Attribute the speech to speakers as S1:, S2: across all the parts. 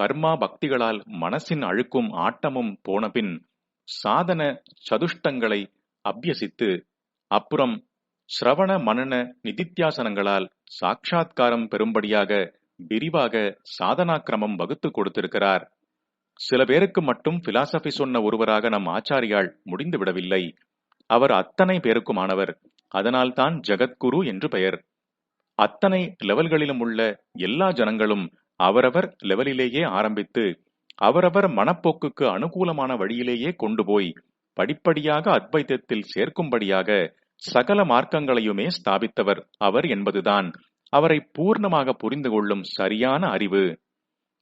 S1: கர்மா பக்திகளால் மனசின் அழுக்கும் ஆட்டமும் போனபின் சாதன சதுஷ்டங்களை அபியசித்து அப்புறம் ஸ்ரவண மனன நிதித்தியாசனங்களால் சாட்சா்காரம் பெறும்படியாக விரிவாக சாதனாக்கிரமம் வகுத்து கொடுத்திருக்கிறார். சில பேருக்கு மட்டும் பிலாசபி சொன்ன ஒருவராக நம் ஆச்சாரியால் முடிந்து விடவில்லை. அவர் அத்தனை பேருக்குமானவர் அதனால்தான் ஜெகத்குரு என்று பெயர். அத்தனை லெவல்களிலும் உள்ள எல்லா ஜனங்களும் அவரவர் லெவலிலேயே ஆரம்பித்து அவரவர் மனப்போக்குக்கு அனுகூலமான வழியிலேயே கொண்டு போய் படிப்படியாக அத்வைதத்தில் சேர்க்கும்படியாக சகல மார்க்கங்களையுமே ஸ்தாபித்தவர் அவர் என்பதுதான் அவரை பூர்ணமாக புரிந்து கொள்ளும் சரியான அறிவு.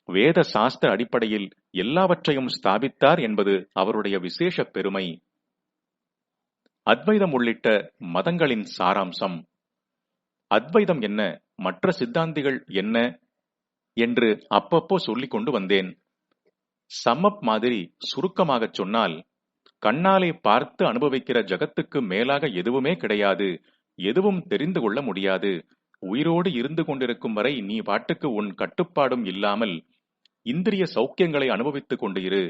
S1: வேத சாஸ்திர அடிப்படையில் எல்லாவற்றையும் ஸ்தாபித்தார் என்பது அவருடைய விசேஷ பெருமை. அத்வைதம் உள்ளிட்ட மதங்களின் சாராம்சம். அத்வைதம் என்ன? மற்ற சித்தாந்திகள் என்ன? என்று அப்பப்போ சொல்லிக் கொண்டு வந்தேன். சம்மப் மாதிரி சுருக்கமாகச் சொன்னால் கண்ணாலே பார்த்து அனுபவிக்கிற ஜகத்துக்கு மேலாக எதுவுமே கிடையாது. எதுவும் தெரிந்து கொள்ள முடியாது. உயிரோடு இருந்து கொண்டிருக்கும் வரை நீ பாட்டுக்கு உன் கட்டுப்பாடும் இல்லாமல் இந்திரிய சௌக்கியங்களை அனுபவித்துக் கொண்டு இரு.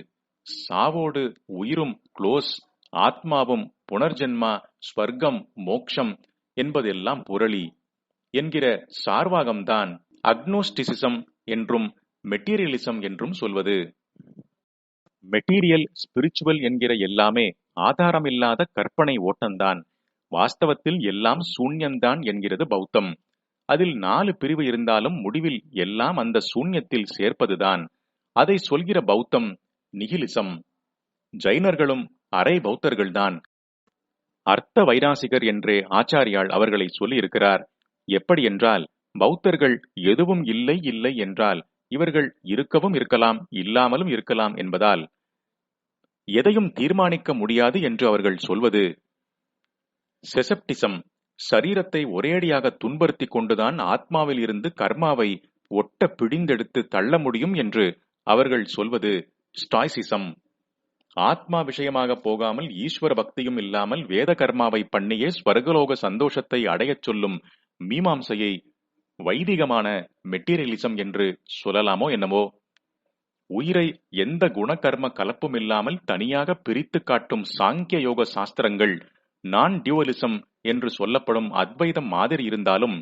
S1: சாவோடு உயிரும் குளோஸ் ஆத்மாவும் புனர்ஜென்மா ஸ்வர்க்கம் மோக்ஷம் என்பதெல்லாம் புரளி என்கிற சார்வாகம்தான் அக்னோஸ்டிசிசம் என்றும் மெட்டீரியலிசம் என்றும் சொல்வது. மெட்டீரியல் ஸ்பிரிச்சுவல் என்கிற எல்லாமே ஆதாரமில்லாத கற்பனை ஓட்டம்தான். வாஸ்தவத்தில் எல்லாம் சூன்யம்தான் என்கிறது பௌத்தம். அதில் நாலு பிரிவு இருந்தாலும் முடிவில் எல்லாம் அந்த சூன்யத்தில் சேர்ப்பதுதான். அதை சொல்கிற பௌத்தம் நிகிலிசம் ஜைனர்களும் அரை பௌத்தர்கள்தான். அர்த்த வைராசிகர் என்றே ஆச்சாரியால் அவர்களை சொல்லியிருக்கிறார். எப்படி என்றால் பௌத்தர்கள் எதுவும் இல்லை இல்லை என்றால் இவர்கள் இருக்கவும் இருக்கலாம் இல்லாமலும் இருக்கலாம் என்பதால் எதையும் தீர்மானிக்க முடியாது என்று அவர்கள் சொல்வது. செசப்டிசம் சரீரத்தை ஒரேடியாக துன்புறுத்தி கொண்டுதான் ஆத்மாவில் இருந்து கர்மாவை ஒட்ட பிடிந்தெடுத்து தள்ள முடியும் என்று அவர்கள் சொல்வது ஸ்டாய்சிசம். ஆத்மா விஷயமாக போகாமல் ஈஸ்வர பக்தியும் இல்லாமல் வேத கர்மாவை பண்ணியே ஸ்வர்கலோக சந்தோஷத்தை அடையச் சொல்லும் மீமாம்சையை வைதிகமான மெட்டீரியலிசம் என்று சொல்லலாமோ என்னவோ உயிரை எந்த குணகர்ம கலப்பும் இல்லாமல் தனியாக பிரித்து காட்டும் சாங்கிய யோக சாஸ்திரங்கள் நான் டியூவலிசம் என்று சொல்லப்படும் அத்வைதம் மாதிரி இருந்தாலும்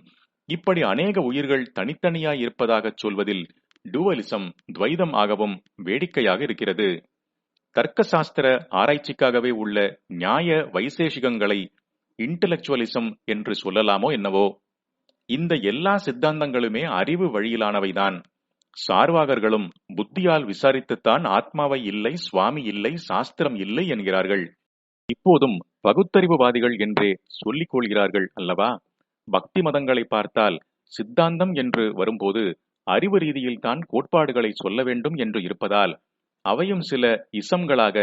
S1: இப்படி அநேக உயிர்கள் தனித்தனியாய் இருப்பதாக சொல்வதில் டூவலிசம் துவைதம் ஆகவும் வேடிக்கையாக இருக்கிறது. தர்க்க சாஸ்திர ஆராய்ச்சிக்காகவே உள்ள நியாய வைசேஷிகங்களை இன்டலெக்சுவலிசம் என்று சொல்லலாமோ என்னவோ? இந்த எல்லா சித்தாந்தங்களுமே அறிவு வழியிலானவைதான். சார்வாகர்களும் புத்தியால் விசாரித்துத்தான் ஆத்மாவை இல்லை சுவாமி இல்லை சாஸ்திரம் இல்லை என்கிறார்கள். இப்போதும் பகுத்தறிவுவாதிகள் என்றே சொல்லிக் கொள்கிறார்கள் அல்லவா? பக்தி மதங்களை பார்த்தால் சித்தாந்தம் என்று வரும்போது அறிவு ரீதியில் தான் கோட்பாடுகளை சொல்ல வேண்டும் என்று இருப்பதால் அவையும் சில இசம்களாக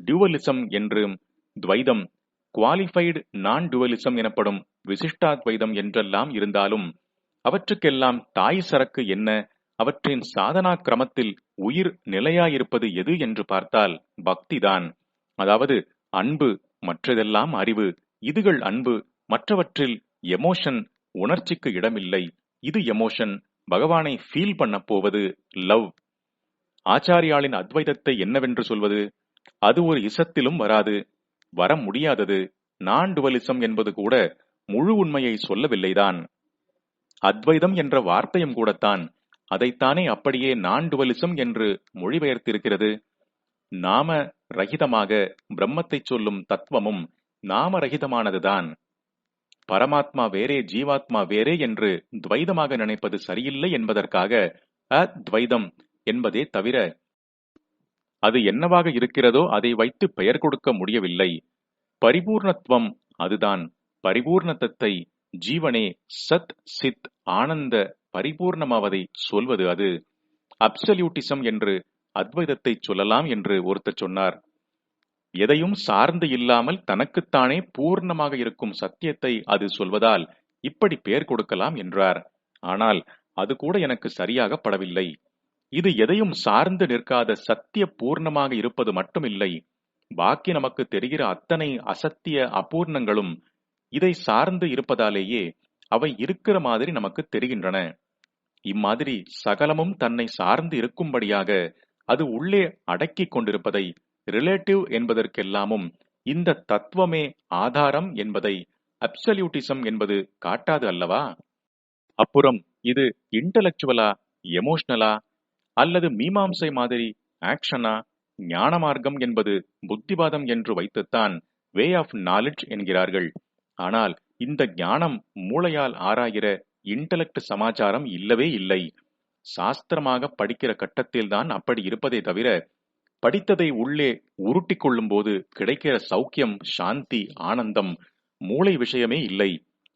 S1: டியூவலிசம் என்றும் துவைதம் குவாலிஃபைடு நான் டுவலிசம் எனப்படும் விசிஷ்டாத்வைதம் என்றெல்லாம் இருந்தாலும் அவற்றுக்கெல்லாம் தாய் சரக்கு என்ன? அவற்றின் சாதனா கிரமத்தில் உயிர் நிலையாயிருப்பது எது என்று பார்த்தால் பக்திதான். அதாவது அன்பு மற்றதெல்லாம் அறிவு இதுகள் அன்பு மற்றவற்றில் எமோஷன் உணர்ச்சிக்கு இடமில்லை. இது எமோஷன் பகவானை ஃபீல் பண்ண போவது லவ். ஆச்சாரியாளின் அத்வைதத்தை என்னவென்று சொல்வது? அது ஒரு இசத்திலும் வராது. வர முடியாதது. நான் டுவலிசம் என்பது கூட முழு உண்மையை சொல்லவில்லைதான். அத்வைதம் என்ற வார்த்தையும் கூடத்தான் அதைத்தானே அப்படியே நான் டுவலிசம் என்று மொழிபெயர்த்திருக்கிறது. நாம ரகிதமாக பிரம்மத்தை சொல்லும் தத்துவமும் நாம ரகிதமானதுதான். பரமாத்மா வேறே ஜீவாத்மா வேறே என்று துவைதமாக நினைப்பது சரியில்லை என்பதற்காக அத்வைதம் என்பதே தவிர அது என்னவாக இருக்கிறதோ அதை வைத்து பெயர் கொடுக்க முடியவில்லை. பரிபூர்ணத்துவம் அதுதான். பரிபூர்ணத்தத்தை ஜீவனே சத் சித் ஆனந்த பரிபூர்ணமாவதை சொல்வது அது. அப்சல்யூட்டிசம் என்று அத்வைதத்தை சொல்லலாம் என்று ஒருத்தர் சொன்னார். எதையும் சார்ந்து இல்லாமல் தனக்குத்தானே பூர்ணமாக இருக்கும் சத்தியத்தை அது சொல்வதால் இப்படி பெயர் கொடுக்கலாம் என்றார். ஆனால் அது கூட எனக்கு சரியாக படவில்லை. இது எதையும் சார்ந்து நிற்காத சத்திய பூர்ணமாக இருப்பது மட்டுமில்லை. பாக்கி நமக்கு தெரிகிற அத்தனை அசத்திய அபூர்ணங்களும் இதை சார்ந்து இருப்பதாலேயே அவை இருக்கிற மாதிரி நமக்கு தெரிகின்றன. இம்மாதிரி சகலமும் தன்னை சார்ந்து இருக்கும்படியாக அது உள்ளே அடக்கிக் கொண்டிருப்பதை ரிலேட்டிவ் என்பதற்கெல்லாமும் இந்த தத்துவமே ஆதாரம் என்பதை அப்சல்யூட்டிசம் என்பது காட்டாது அல்லவா? அப்புறம் இது இன்டலெக்சுவலா எமோஷனலா அல்லது மீமாம்சை மாதிரி ஆக்ஷனா ஞான மார்க்கம் என்பது புத்திவாதம் என்று வைத்துத்தான் வே ஆஃப் நாலெட்ஜ் என்கிறார்கள். ஆனால் இந்த ஞானம் மூளையால் ஆராகிற இன்டலெக்ட் சமாச்சாரம் இல்லவே இல்லை. சாஸ்திரமாக படிக்கிற கட்டத்தில்தான் அப்படி இருப்பதே தவிர படித்ததை உள்ளே உருட்டிக் கொள்ளும் போது கிடைக்கிற சௌக்கியம் சாந்தி ஆனந்தம் மூளை விஷயமே இல்லை.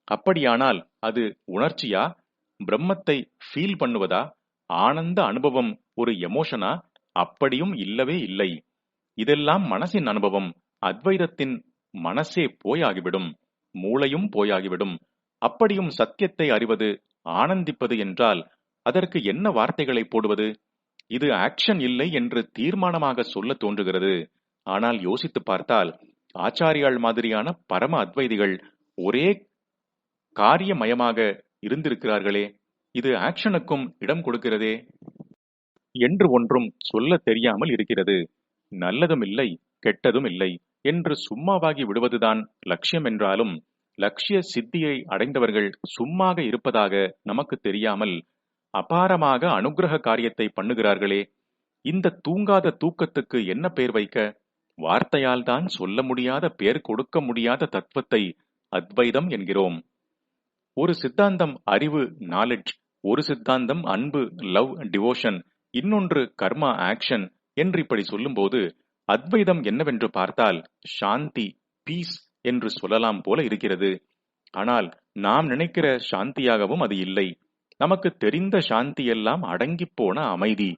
S1: அப்படியானால் அது உணர்ச்சியா பிரம்மத்தை ஃபீல் பண்ணுவதா ஆனந்த அனுபவம் ஒரு எமோஷனா? அப்படியும் இல்லவே இல்லை. இதெல்லாம் மனசின் அனுபவம். அத்வைதத்தின் மனசே போயாகிவிடும். மூளையும் போயாகிவிடும். அப்படியும் சத்தியத்தை அறிவது ஆனந்திப்பது என்றால் அதற்கு என்ன வார்த்தைகளை போடுவது? இது ஆக்ஷன் இல்லை என்று தீர்மானமாக சொல்ல தோன்றுகிறது. ஆனால் யோசித்து பார்த்தால் ஆச்சாரியாள் மாதிரியான பரம அத்வைதிகள் ஒரே காரியமயமாக இருந்திருக்கிறார்களே. இது ஆக்ஷனுக்கும் இடம் கொடுக்கிறதே என்று ஒன்றும் சொல்ல தெரியாமல் இருக்கிறது. நல்லதும் இல்லை கெட்டதும் இல்லை என்று சும்மாவாகி விடுவதுதான் லட்சியம் என்றாலும் லட்சிய சித்தியை அடைந்தவர்கள் சும்மாக இருப்பதாக நமக்கு தெரியாமல் அபாரமாக அனுகிரக காரியத்தை பண்ணுகிறார்களே. இந்த தூங்காத தூக்கத்துக்கு என்ன பெயர் வைக்க? வார்த்தையால் தான் சொல்ல முடியாத பெயர் கொடுக்க முடியாத தத்துவத்தை அத்வைதம் என்கிறோம். ஒரு சித்தாந்தம் அறிவு நாலெட்ஜ் ஒரு சித்தாந்தம் அன்பு லவ் டிவோஷன் இன்னொன்று கர்மா ஆக்ஷன் என்று இப்படி சொல்லும்போது அத்வைதம் என்னவென்று பார்த்தால் சாந்தி பீஸ் என்று சொல்லலாம் போல இருக்கிறது. ஆனால் நாம் நினைக்கிற சாந்தியாகவும் அது இல்லை. நமக்கு தெரிந்த சாந்தி எல்லாம் அடங்கி போன அமைதி.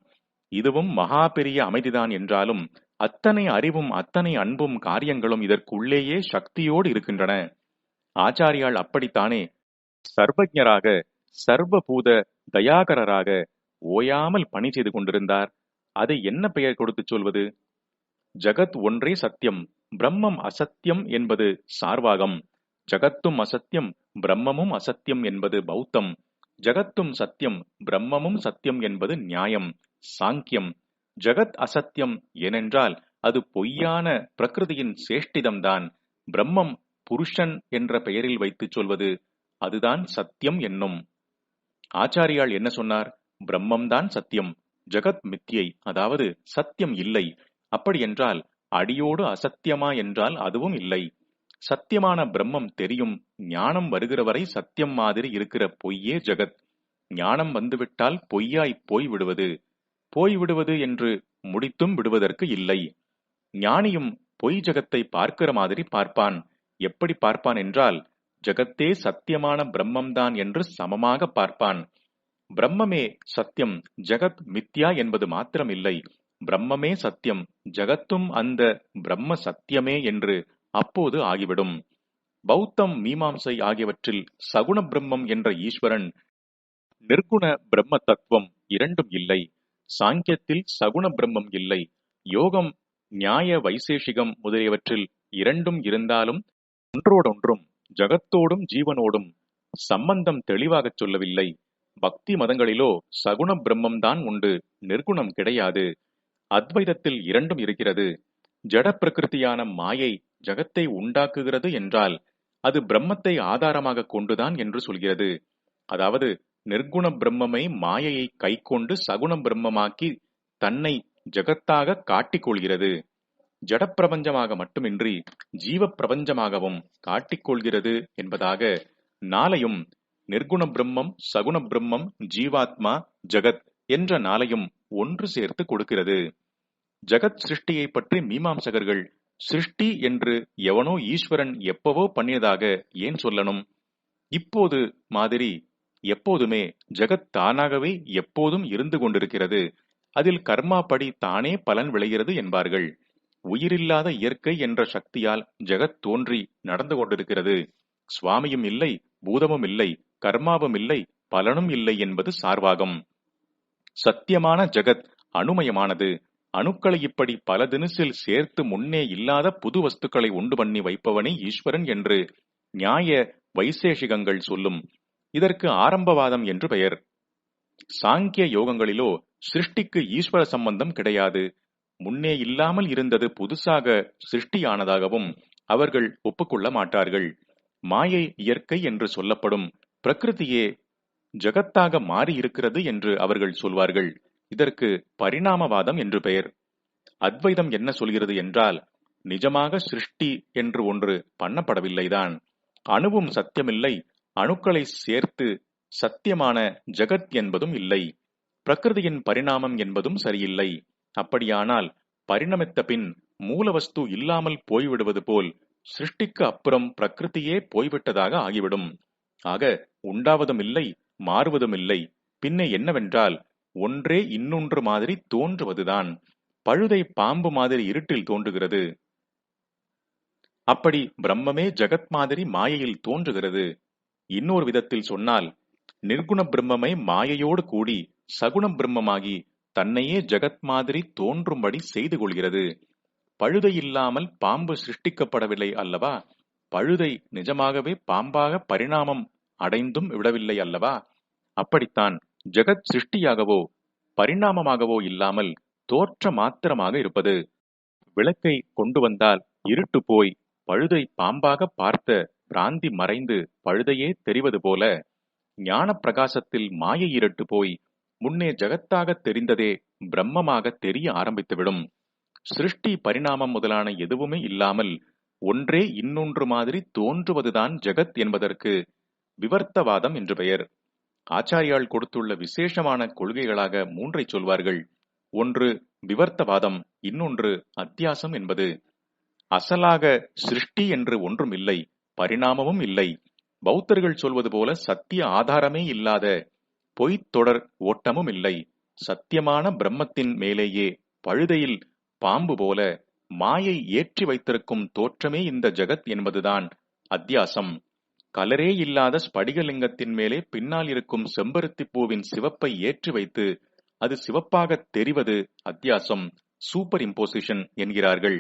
S1: இதுவும் மகா பெரிய அமைதிதான் என்றாலும் அத்தனை அறிவும் அத்தனை அன்பும் காரியங்களும் இதற்குள்ளேயே சக்தியோடு இருக்கின்றன. ஆச்சாரியால் அப்படித்தானே சர்வஜராக சர்வபூத தயாகரராக ஓயாமல் பணி செய்து கொண்டிருந்தார். அதை என்ன பெயர் கொடுத்து சொல்வது? ஜகத் ஒன்றே சத்தியம் பிரம்மம் அசத்தியம் என்பது சார்வாகம். ஜகத்தும் அசத்தியம் பிரம்மமும் அசத்தியம் என்பது பௌத்தம். ஜகத்தும் சத்தியம் பிரம்மமும் சத்தியம் என்பது நியாயம் சாங்கியம். ஜகத் அசத்தியம் ஏனென்றால் அது பொய்யான பிரகிருதியின் சேஷ்டிதம்தான். பிரம்மம் புருஷன் என்ற பெயரில் வைத்துச் சொல்வது அதுதான் சத்தியம் என்னும். ஆச்சாரியால் என்ன சொன்னார்? பிரம்மம்தான் சத்தியம். ஜகத் மித்தியை அதாவது சத்தியம் இல்லை. அப்படி என்றால் அடியோடு அசத்தியமா என்றால் அதுவும் இல்லை. சத்தியமான பிரம்மம் தெரியும். ஞானம் வருகிற வரை சத்தியம் மாதிரி இருக்கிற பொய்யே ஜகத். ஞானம் வந்துவிட்டால் பொய்யாய் போய் விடுவது போய் விடுவது என்று முடித்தும் விடுவதற்கு இல்லை. ஞானியும் பொய் ஜகத்தை பார்க்கிற மாதிரி பார்ப்பான். எப்படி பார்ப்பான் என்றால் ஜகத்தே சத்தியமான பிரம்மம்தான் என்று சமமாக பார்ப்பான். பிரம்மமே சத்தியம் ஜகத் மித்யா என்பது மாத்திரமில்லை. பிரம்மமே சத்தியம் ஜகத்தும் அந்த பிரம்ம சத்தியமே என்று அப்போது ஆகிவிடும். பௌத்தம் மீமாம்சை ஆகியவற்றில் சகுண பிரம்மம் என்ற ஈஸ்வரன் நிர்குண பிரம்ம தத்துவம் இரண்டும் இல்லை. சாங்கியத்தில் சகுண பிரம்மம் இல்லை. யோகம் நியாய வைசேஷிகம் முதலியவற்றில் இரண்டும் இருந்தாலும் ஒன்றோடொன்றும் ஜகத்தோடும் ஜீவனோடும் சம்பந்தம் தெளிவாகச் சொல்லவில்லை. பக்தி மதங்களிலோ சகுண பிரம்மம்தான் உண்டு. நிர்குணம் கிடையாது. அத்வைதத்தில் இரண்டும் இருக்கிறது. ஜட மாயை ஜகத்தை உண்டாக்குகிறது என்றால் அது பிரம்மத்தை ஆதாரமாக கொண்டுதான் என்று சொல்கிறது. அதாவது நிர்குண பிரம்மமை மாயையை கைக்கொண்டு சகுண பிரம்மமாக்கி தன்னை ஜகத்தாக காட்டிக்கொள்கிறது ஜடப்பிரபஞ்சமாக மட்டுமின்றி ஜீவ பிரபஞ்சமாகவும் காட்டிக்கொள்கிறது என்பதாக நாளையும் நிர்குண பிரம்மம் சகுண பிரம்மம் ஜீவாத்மா ஜகத் என்ற நாளையும் ஒன்று சேர்த்து கொடுக்கிறது. ஜகத் சிருஷ்டியை பற்றி மீமாம்சகர்கள் சிருஷ்டி என்று எவனோ ஈஸ்வரன் எப்பவோ பண்ணியதாக ஏன் சொல்லணும்? இப்போது மாதிரி எப்போதுமே ஜகத் தானாகவே எப்போதும் இருந்து கொண்டிருக்கிறது. அதில் கர்மாப்படி தானே பலன் விளைகிறது என்பார்கள். உயிரில்லாத இயற்கை என்ற சக்தியால் ஜெகத் தோன்றி நடந்து கொண்டிருக்கிறது. சுவாமியும் இல்லை பூதமும் இல்லை கர்மாவும் இல்லை பலனும் இல்லை என்பது சார்வாகம் சத்தியமான ஜெகத் அணுமயமானது அணுக்களை இப்படி பல தினசில் சேர்த்து முன்னே இல்லாத புது வஸ்துக்களை உண்டு பண்ணி வைப்பவனே ஈஸ்வரன் என்று நியாய வைசேஷிகங்கள் சொல்லும். இதற்கு ஆரம்பவாதம் என்று பெயர். சாங்கிய யோகங்களிலோ சிருஷ்டிக்கு ஈஸ்வர சம்பந்தம் கிடையாது. முன்னே இல்லாமல் இருந்தது புதுசாக சிருஷ்டியானதாகவும் அவர்கள் ஒப்புக்கொள்ள மாட்டார்கள். மாயை இயற்கை என்று சொல்லப்படும் பிரகிருதியே ஜகத்தாக மாறியிருக்கிறது என்று அவர்கள் சொல்வார்கள். இதற்கு பரிணாமவாதம் என்று பெயர். அத்வைதம் என்ன சொல்கிறது என்றால் நிஜமாக சிருஷ்டி என்று ஒன்று பண்ணப்படவில்லைதான். அணுவும் சத்தியமில்லை அணுக்களை சேர்த்து சத்தியமான ஜகத் என்பதும் இல்லை. பிரகிருதியின் பரிணாமம் என்பதும் சரியில்லை. அப்படியானால் பரிணமித்த பின் மூலவஸ்து இல்லாமல் போய்விடுவது போல் சிருஷ்டிக்கு அப்புறம் பிரகிருதியே போய்விட்டதாக ஆகிவிடும். ஆக உண்டாவதும் இல்லை மாறுவதும் இல்லை. பின்னே என்னவென்றால் ஒன்றே இன்னொன்று மாதிரி தோன்றுவதுதான். பழுதை பாம்பு மாதிரி இருட்டில் தோன்றுகிறது. அப்படி பிரம்மமே ஜெகத் மாதிரி மாயையில் தோன்றுகிறது. இன்னொரு விதத்தில் சொன்னால் நிர்குண பிரம்மமே மாயையோடு கூடி சகுண பிரம்மமாகி தன்னையே ஜகத் மாதிரி தோன்றும்படி செய்து கொள்கிறது. பழுதை இல்லாமல் பாம்பு சிருஷ்டிக்கப்படவில்லை அல்லவா? பழுதை நிஜமாகவே பாம்பாக பரிணாமம் அடைந்தும் விடவில்லை அல்லவா? அப்படித்தான் ஜெகத் சிருஷ்டியாகவோ பரிணாமமாகவோ இல்லாமல் தோற்ற மாத்திரமாக இருப்பது. விளக்கை கொண்டு வந்தால் இருட்டு போய் பழுதை பாம்பாக பார்த்த பிராந்தி மறைந்து பழுதையே தெரிவது போல ஞான பிரகாசத்தில் மாயை இருட்டு போய் முன்னே ஜகத்தாக தெரிந்ததே பிரம்மமாக தெரிய ஆரம்பித்துவிடும். சிருஷ்டி பரிணாமம் முதலான எதுவுமே இல்லாமல் ஒன்றே இன்னொன்று மாதிரி தோன்றுவதுதான் ஜெகத் என்பதற்கு விவர்த்தவாதம் என்று பெயர். ஆச்சாரியால் கொடுத்துள்ள விசேஷமான கொள்கைகளாக மூன்றை சொல்வார்கள். ஒன்று விவர்த்தவாதம் இன்னொன்று அத்தியாசம் என்பது. அசலாக சிருஷ்டி என்று ஒன்றும் இல்லை பரிணாமமும் இல்லை. பௌத்தர்கள் சொல்வது போல சத்திய ஆதாரமே இல்லாத பொய்த் தொடர் ஓட்டமும் இல்லை. சத்தியமான பிரம்மத்தின் மேலேயே பழுதையில் பாம்பு போல மாயை ஏற்றி வைத்திருக்கும் தோற்றமே இந்த ஜெகத் என்பதுதான் அத்தியாசம். கலரே இல்லாத ஸ்படிகலிங்கத்தின் மேலே பின்னால் இருக்கும் செம்பருத்தி பூவின் சிவப்பை ஏற்றி வைத்து அது சிவப்பாக தெரிவது அத்தியாசம். சூப்பர் இம்போசிஷன் என்கிறார்கள்.